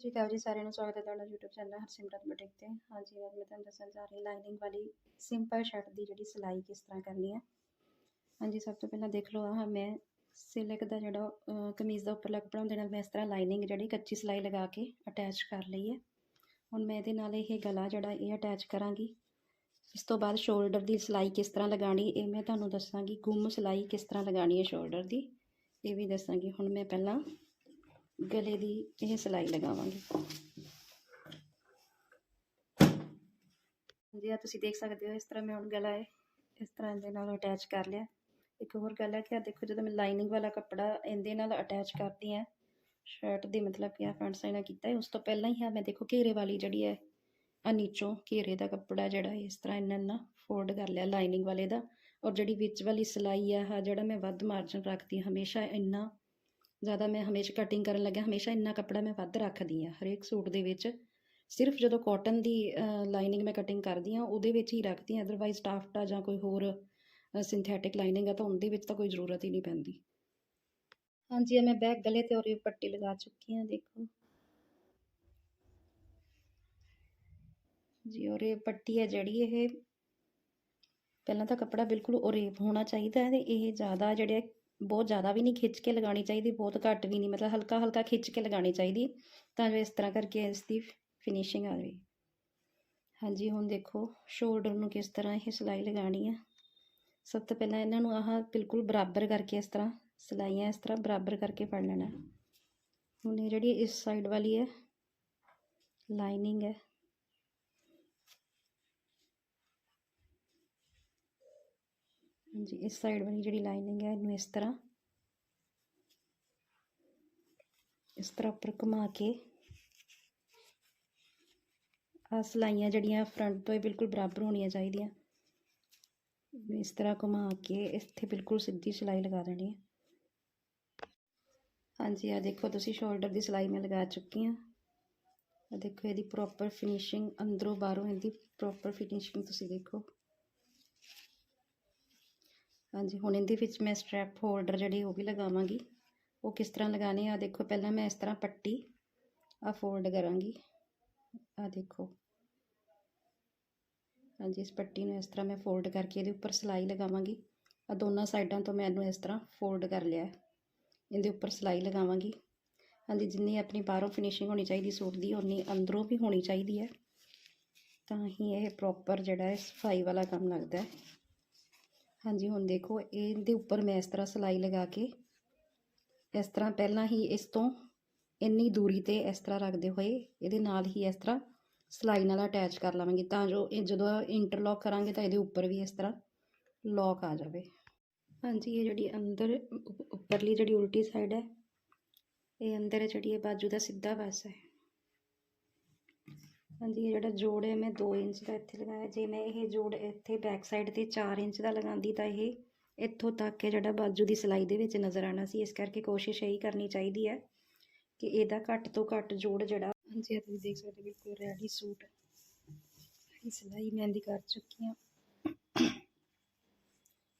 ਸ੍ਰੀ ਅਕਾਲ ਜੀ ਸਾਰਿਆਂ ਨੂੰ ਸਵਾਗਤ ਹੈ ਤੁਹਾਡਾ YouTube ਚੈਨਲ ਹਰਸਿਮਰਤ ਬੁਟੀਕ ਤੇ ਹਾਂਜੀ ਅੱਜ ਮੈਂ ਤੁਹਾਨੂੰ ਦੱਸਣ ਜਾ ਰਹੀ ਲਾਈਨਿੰਗ ਵਾਲੀ ਸਿੰਪਲ ਸ਼ਰਟ ਦੀ ਜਿਹੜੀ ਸਿਲਾਈ ਕਿਸ ਤਰ੍ਹਾਂ ਕਰਨੀ ਹੈ। ਹਾਂਜੀ ਸਭ ਤੋਂ ਪਹਿਲਾਂ ਦੇਖ ਲਓ, ਆਹ ਮੈਂ ਸਿਲਕ ਦਾ ਜਿਹੜਾ ਕਮੀਜ਼ ਦਾ ਉੱਪਰਲਾ ਕੱਪੜਾ ਹੁੰਦੇ ਨਾਲ ਮੈਂ ਇਸ ਤਰ੍ਹਾਂ ਲਾਈਨਿੰਗ ਜਿਹੜੀ ਕੱਚੀ ਸਿਲਾਈ ਲਗਾ ਕੇ ਅਟੈਚ ਕਰ ਲਈ ਹੈ। ਹੁਣ ਮੈਂ ਇਹਦੇ ਨਾਲ ਇਹ ਗਲਾ ਜਿਹੜਾ ਇਹ ਅਟੈਚ ਕਰਾਂਗੀ। ਇਸ ਤੋਂ ਬਾਅਦ ਸ਼ੋਲਡਰ ਦੀ ਸਿਲਾਈ ਕਿਸ ਤਰ੍ਹਾਂ ਲਗਾਣੀ ਇਹ ਮੈਂ ਤੁਹਾਨੂੰ ਦੱਸਾਂਗੀ। ਗੁੰਮ ਸਿਲਾਈ ਕਿਸ ਤਰ੍ਹਾਂ ਲਗਾਣੀ ਹੈ ਸ਼ੋਲਡਰ ਦੀ, ਇਹ ਵੀ ਦੱਸਾਂਗੀ। ਹੁਣ ਮੈਂ ਪਹਿਲਾਂ ਗਲੇ ਦੀ ਇਹ ਸਿਲਾਈ ਲਗਾਵਾਂਗੀ। ਜੀ ਆ ਤੁਸੀਂ ਦੇਖ ਸਕਦੇ ਹੋ, ਇਸ ਤਰ੍ਹਾਂ ਮੈਂ ਹੁਣ ਗਲਾ ਹੈ ਇਸ ਤਰ੍ਹਾਂ ਦੇ ਨਾਲ ਅਟੈਚ ਕਰ ਲਿਆ। ਇੱਕ ਹੋਰ ਗੱਲ ਹੈ ਕਿ ਆ ਦੇਖੋ, ਜਦੋਂ ਮੈਂ ਲਾਈਨਿੰਗ ਵਾਲਾ ਕੱਪੜਾ ਇਹਦੇ ਨਾਲ ਅਟੈਚ ਕਰਦੀ ਹਾਂ ਸ਼ਰਟ ਦੀ ਮਤਲਬ ਕਿ ਆ ਫਰੰਟ ਸਾਈਡ ਨਾਲ ਕੀਤਾ ਹੈ, ਉਸ ਤੋਂ ਪਹਿਲਾਂ ਹੀ ਆ ਮੈਂ ਦੇਖੋ, ਘੇਰੇ ਵਾਲੀ ਜਿਹੜੀ ਹੈ ਆ ਨੀਚੋਂ ਘੇਰੇ ਦਾ ਕੱਪੜਾ ਜਿਹੜਾ ਇਸ ਤਰ੍ਹਾਂ ਇੰਨਾ ਇੰਨਾ ਫੋਲਡ ਕਰ ਲਿਆ ਲਾਈਨਿੰਗ ਵਾਲੇ ਦਾ। ਔਰ ਜਿਹੜੀ ਵਿੱਚ ਵਾਲੀ ਸਿਲਾਈ ਆ ਆ ਜਿਹੜਾ ਮੈਂ ਵੱਧ ਮਾਰਜਨ ਰੱਖਦੀ ਹਾਂ, ਹਮੇਸ਼ਾ ਇੰਨਾ ਜ਼ਿਆਦਾ ਮੈਂ ਹਮੇਸ਼ਾ ਕਟਿੰਗ ਕਰਨ ਲੱਗਿਆ ਹਮੇਸ਼ਾ ਇੰਨਾ ਕੱਪੜਾ ਮੈਂ ਵੱਧ ਰੱਖਦੀ ਹਾਂ ਹਰੇਕ ਸੂਟ ਦੇ ਵਿੱਚ ਸਿਰਫ ਜਦੋਂ ਕਾਟਨ ਦੀ ਲਾਈਨਿੰਗ ਮੈਂ ਕਟਿੰਗ ਕਰਦੀ ਹਾਂ ਉਹਦੇ ਵਿੱਚ ਹੀ ਰੱਖਦੀ ਹਾਂ ਅਦਰਵਾਈਜ਼ ਟਾਫਟਾ ਜਾਂ ਕੋਈ ਹੋਰ ਸਿੰਥੈਟਿਕ ਲਾਈਨਿੰਗ ਆ ਤਾਂ ਉਹਦੇ ਵਿੱਚ ਤਾਂ ਕੋਈ ਜ਼ਰੂਰਤ ਹੀ ਨਹੀਂ ਪੈਂਦੀ ਹਾਂਜੀ ਇਹ ਮੈਂ ਬੈਕ ਗਲੇ ਤੇ ਔਰ ਇਹ ਪੱਟੀ ਲਗਾ ਚੁੱਕੀ ਹਾਂ ਦੇਖੋ ਜੀ ਔਰ ਇਹ ਪੱਟੀ ਹੈ ਜਿਹੜੀ ਇਹ ਪਹਿਲਾਂ ਤਾਂ ਕੱਪੜਾ ਬਿਲਕੁਲ ਓਰੇਪ ਹੋਣਾ ਚਾਹੀਦਾ ਹੈ ਤੇ ਇਹ ਜ਼ਿਆਦਾ ਜਿਹੜੇ ਬਹੁਤ ਜ਼ਿਆਦਾ ਵੀ ਨਹੀਂ ਖਿੱਚ ਕੇ ਲਗਾਉਣੀ ਚਾਹੀਦੀ, ਬਹੁਤ ਘੱਟ ਵੀ ਨਹੀਂ, ਮਤਲਬ ਹਲਕਾ ਹਲਕਾ ਖਿੱਚ ਕੇ ਲਗਾਉਣੀ ਚਾਹੀਦੀ ਤਾਂ ਜੋ ਇਸ ਤਰ੍ਹਾਂ ਕਰਕੇ ਇਸ ਦੀ ਫਿਨਿਸ਼ਿੰਗ ਆ ਜਾਵੇ। ਹਾਂਜੀ, ਹੁਣ ਦੇਖੋ ਸ਼ੋਲਡਰ ਨੂੰ ਕਿਸ ਤਰ੍ਹਾਂ ਇਹ ਸਿਲਾਈ ਲਗਾਉਣੀ ਹੈ ਸਭ ਤੋਂ ਪਹਿਲਾਂ ਇਹਨਾਂ ਨੂੰ ਆਹ ਬਿਲਕੁਲ ਬਰਾਬਰ ਕਰਕੇ ਇਸ ਤਰ੍ਹਾਂ ਸਿਲਾਈਆਂ ਇਸ ਤਰ੍ਹਾਂ ਬਰਾਬਰ ਕਰਕੇ ਫੜ ਲੈਣਾ। ਹੁਣ ਇਹ ਜਿਹੜੀ ਇਸ ਸਾਈਡ ਵਾਲੀ ਹੈ ਲਾਈਨਿੰਗ ਹੈ ਹਾਂਜੀ, ਇਸ ਸਾਈਡ ਵਾਲੀ ਜਿਹੜੀ ਲਾਈਨਿੰਗ ਹੈ ਇਹਨੂੰ ਇਸ ਤਰ੍ਹਾਂ। ਇਸ ਤਰ੍ਹਾਂ ਉੱਪਰ ਘੁਮਾ ਕੇ। ਆ ਸਲਾਈਆਂ ਜਿਹੜੀਆਂ ਫਰੰਟ ਤੋਂ ਇਹ ਬਿਲਕੁਲ ਬਰਾਬਰ ਹੋਣੀਆਂ ਚਾਹੀਦੀਆਂ। ਇਸ ਤਰ੍ਹਾਂ ਘੁਮਾ ਕੇ ਇੱਥੇ ਬਿਲਕੁਲ ਸਿੱਧੀ ਸਿਲਾਈ ਲਗਾ ਦੇਣੀ ਹੈ। ਹਾਂਜੀ ਆ ਦੇਖੋ ਤੁਸੀਂ ਸ਼ੋਲਡਰ ਦੀ ਸਿਲਾਈ ਮੈਂ ਲਗਾ ਚੁੱਕੀ ਹਾਂ। ਆ ਦੇਖੋ ਇਹਦੀ ਪ੍ਰੋਪਰ ਫਿਨਿਸ਼ਿੰਗ ਅੰਦਰੋਂ ਬਾਹਰੋਂ ਇਹਦੀ ਪ੍ਰੋਪਰ ਫਿਨਿਸ਼ਿੰਗ ਤੁਸੀਂ ਦੇਖੋ। ਹਾਂਜੀ, ਹੁਣ ਇਹਦੇ ਵਿੱਚ ਮੈਂ ਸਟ੍ਰੈਪ ਹੋਲਡਰ ਜਿਹੜੀ ਉਹ ਵੀ ਲਗਾਵਾਂਗੀ। ਉਹ ਕਿਸ ਤਰ੍ਹਾਂ ਲਗਾਣੇ ਆ? ਦੇਖੋ, ਪਹਿਲਾਂ ਮੈਂ ਇਸ ਤਰ੍ਹਾਂ ਪੱਟੀ ਆ ਫੋਲਡ ਕਰਾਂਗੀ। ਆ ਦੇਖੋ। ਹਾਂਜੀ, ਇਸ ਪੱਟੀ ਨੂੰ ਇਸ ਤਰ੍ਹਾਂ ਮੈਂ ਫੋਲਡ ਕਰਕੇ ਇਹਦੇ ਉੱਪਰ ਸਿਲਾਈ ਲਗਾਵਾਂਗੀ। ਆ ਦੋਨਾਂ ਸਾਈਡਾਂ ਤੋਂ ਮੈਂ ਇਹਨੂੰ ਇਸ ਤਰ੍ਹਾਂ ਫੋਲਡ ਕਰ ਲਿਆ ਇਹਦੇ ਉੱਪਰ ਸਿਲਾਈ ਲਗਾਵਾਂਗੀ। ਹਾਂਜੀ, ਜਿੰਨੀ ਆਪਣੀ ਬਾਹਰੋਂ ਫਿਨਿਸ਼ਿੰਗ ਹੋਣੀ ਚਾਹੀਦੀ ਸੂਟ ਦੀ ਉਨੀ ਅੰਦਰੋਂ ਵੀ ਹੋਣੀ ਚਾਹੀਦੀ ਹੈ। ਤਾਂ ਹੀ ਇਹ ਪ੍ਰੋਪਰ ਜਿਹੜਾ ਹੈ ਸਫ਼ਾਈ ਵਾਲਾ ਕੰਮ ਲੱਗਦਾ ਹੈ। ਹਾਂਜੀ, ਹੁਣ ਦੇਖੋ, ਇਹਦੇ ਉੱਪਰ ਮੈਂ ਇਸ ਤਰ੍ਹਾਂ ਸਿਲਾਈ ਲਗਾ ਕੇ, ਇਸ ਤਰ੍ਹਾਂ ਪਹਿਲਾਂ ਹੀ ਇਸ ਤੋਂ ਇੰਨੀ ਦੂਰੀ ਤੇ ਇਸ ਤਰ੍ਹਾਂ ਰੱਖਦੇ ਹੋਏ, ਇਹਦੇ ਨਾਲ ਹੀ ਇਸ ਤਰ੍ਹਾਂ ਸਿਲਾਈ ਨਾਲ ਅਟੈਚ ਕਰ ਲਵਾਂਗੀ ਤਾਂ ਜੋ ਇਹ ਜਦੋਂ ਇੰਟਰਲੌਕ ਕਰਾਂਗੇ ਤਾਂ ਇਹਦੇ ਉੱਪਰ ਵੀ ਇਸ ਤਰ੍ਹਾਂ ਲੌਕ ਆ ਜਾਵੇ। ਹਾਂਜੀ, ਇਹ ਜਿਹੜੀ ਅੰਦਰ ਉਪ- ਉੱਪਰਲੀ ਜਿਹੜੀ ਉਲਟੀ ਸਾਈਡ ਹੈ, ਇਹ ਅੰਦਰ ਜਿਹੜੀ ਇਹ ਬਾਜੂ ਦਾ ਸਿੱਧਾ ਪਾਸਾ ਹੈ। ਹਾਂਜੀ, ਇਹ ਜਿਹੜਾ ਜੋੜ ਹੈ, ਮੈਂ 2 ਇੰਚ ਦਾ ਇੱਥੇ ਲਗਾਇਆ। ਜੇ ਮੈਂ ਇਹ ਜੋੜ ਇੱਥੇ ਬੈਕ ਸਾਈਡ ਤੇ 4 ਇੰਚ ਦਾ ਲਗਾਉਂਦੀ ਤਾਂ ਇਹ ਇੱਥੋਂ ਤੱਕ ਹੈ ਜਿਹੜਾ ਬਾਜੂ ਦੀ ਸਿਲਾਈ ਦੇ ਵਿੱਚ ਨਜ਼ਰ ਆਣਾ ਸੀ। ਇਸ ਕਰਕੇ ਕੋਸ਼ਿਸ਼ ਇਹੀ ਕਰਨੀ ਚਾਹੀਦੀ ਹੈ ਕਿ ਇਹਦਾ ਘੱਟ ਤੋਂ ਘੱਟ ਜੋੜ ਜਿਹੜਾ ਹਾਂਜੀ ਤੁਸੀਂ ਦੇਖ ਸਕਦੇ ਹੋ, ਬਿਲਕੁਲ ਰੈਡੀ ਸੂਟ ਇਹ ਸਿਲਾਈ ਮੈਂ ਦੀ ਕਰ ਚੁੱਕੀ ਹਾਂ।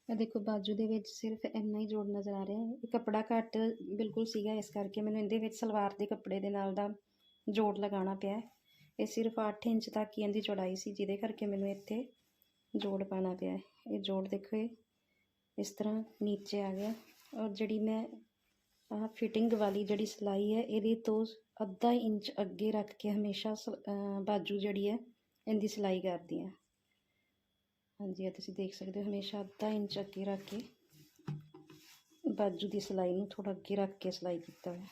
ਇਹ ਦੇਖੋ, ਬਾਜੂ ਦੇ ਵਿੱਚ ਸਿਰਫ ਇੰਨਾ ਹੀ ਜੋੜ ਨਜ਼ਰ ਆ ਰਿਹਾ ਹੈ। ਇਹ ਕੱਪੜਾ ਘੱਟ ਬਿਲਕੁਲ ਸੀਗਾ, ਇਸ ਕਰਕੇ ਮੈਨੂੰ ਇਹਦੇ ਵਿੱਚ ਸਲਵਾਰ ਦੇ ਕੱਪੜੇ ਦੇ ਨਾਲ ਦਾ ਜੋੜ ਲਗਾਉਣਾ ਪਿਆ ਇਹ ਸਿਰਫ 8 ਇੰਚ ਤੱਕ ਹੀ ਇਹਦੀ ਚੌੜਾਈ ਸੀ, ਜਿਹਦੇ ਕਰਕੇ ਮੈਨੂੰ ਇੱਥੇ ਜੋੜ ਪਾਣਾ ਪਿਆ। ਇਹ ਜੋੜ ਦੇਖੋ ਇਹ, ਇਸ ਤਰ੍ਹਾਂ ਨੀਚੇ ਆ ਗਿਆ। ਔਰ ਜਿਹੜੀ ਮੈਂ ਆਹ ਫਿਟਿੰਗ ਵਾਲੀ ਜਿਹੜੀ ਸਿਲਾਈ ਹੈ, ਇਹਦੇ ਤੋਂ ਅੱਧਾ ਇੰਚ ਅੱਗੇ ਰੱਖ ਕੇ ਹਮੇਸ਼ਾ ਸ- ਬਾਜੂ ਜਿਹੜੀ ਹੈ, ਇਹਦੀ ਸਿਲਾਈ ਕਰਦੀ ਹਾਂ। ਹਾਂਜੀ, ਇਹ ਤੁਸੀਂ ਦੇਖ ਸਕਦੇ ਹੋ, ਹਮੇਸ਼ਾ ਅੱਧਾ ਇੰਚ ਅੱਗੇ ਰੱਖ ਕੇ ਬਾਜੂ ਦੀ ਸਿਲਾਈ ਨੂੰ ਥੋੜਾ ਅੱਗੇ ਰੱਖ ਕੇ ਸਿਲਾਈ ਕੀਤਾ ਹੋਇਆ।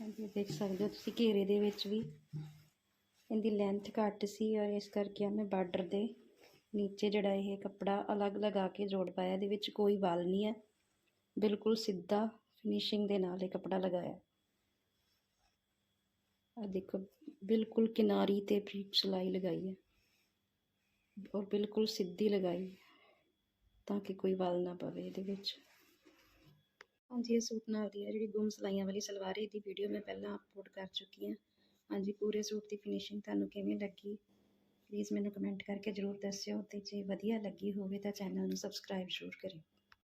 ਹਾਂਜੀ ਦੇਖ ਸਕਦੇ ਹੋ ਤੁਸੀਂ ਘੇਰੇ ਦੇ ਵਿੱਚ ਵੀ। ਇਹਦੀ ਲੈਂਥ ਘੱਟ ਸੀ ਔਰ ਇਸ ਕਰਕੇ ਮੈਂ ਬਾਰਡਰ ਦੇ ਨੀਚੇ ਜਿਹੜਾ ਇਹ ਕੱਪੜਾ ਅਲੱਗ ਲਗਾ ਕੇ ਜੋੜ ਪਾਇਆ, ਇਹਦੇ ਵਿੱਚ ਕੋਈ ਵਾਲ ਨਹੀਂ ਹੈ। ਬਿਲਕੁਲ ਸਿੱਧਾ ਫਿਨਿਸ਼ਿੰਗ ਦੇ ਨਾਲ ਇਹ ਕੱਪੜਾ ਲਗਾਇਆ। ਆ ਦੇਖੋ, ਬਿਲਕੁਲ ਕਿਨਾਰੀ ਤੇ ਬਰੀਕ ਸਿਲਾਈ ਲਗਾਈ ਹੈ। ਔਰ ਬਿਲਕੁਲ ਸਿੱਧੀ ਲਗਾਈ, ਤਾਂ ਕਿ ਕੋਈ ਵਾਲ ਨਾ ਪਵੇ ਇਹਦੇ ਵਿੱਚ। ਹਾਂਜੀ, ਇਹ ਸੂਟ ਨਾਲ ਦੀ ਹੈ ਜਿਹੜੀ ਗੁੰਮ ਸਲਾਈਆਂ ਵਾਲੀ ਸਲਵਾਰ ਇਹਦੀ ਵੀਡੀਓ ਮੈਂ ਪਹਿਲਾਂ ਅਪਲੋਡ ਕਰ ਚੁੱਕੀ ਹਾਂ। ਹਾਂਜੀ, ਪੂਰੇ ਸੂਟ ਦੀ ਫਿਨਿਸ਼ਿੰਗ ਤੁਹਾਨੂੰ ਕਿਵੇਂ ਲੱਗੀ? ਪਲੀਜ਼ ਮੈਨੂੰ ਕਮੈਂਟ ਕਰਕੇ ਜ਼ਰੂਰ ਦੱਸਿਓ ਤੇ ਜੇ ਵਧੀਆ ਲੱਗੀ ਹੋਵੇ ਤਾਂ ਚੈਨਲ ਨੂੰ ਸਬਸਕ੍ਰਾਈਬ ਜ਼ਰੂਰ ਕਰਿਓ।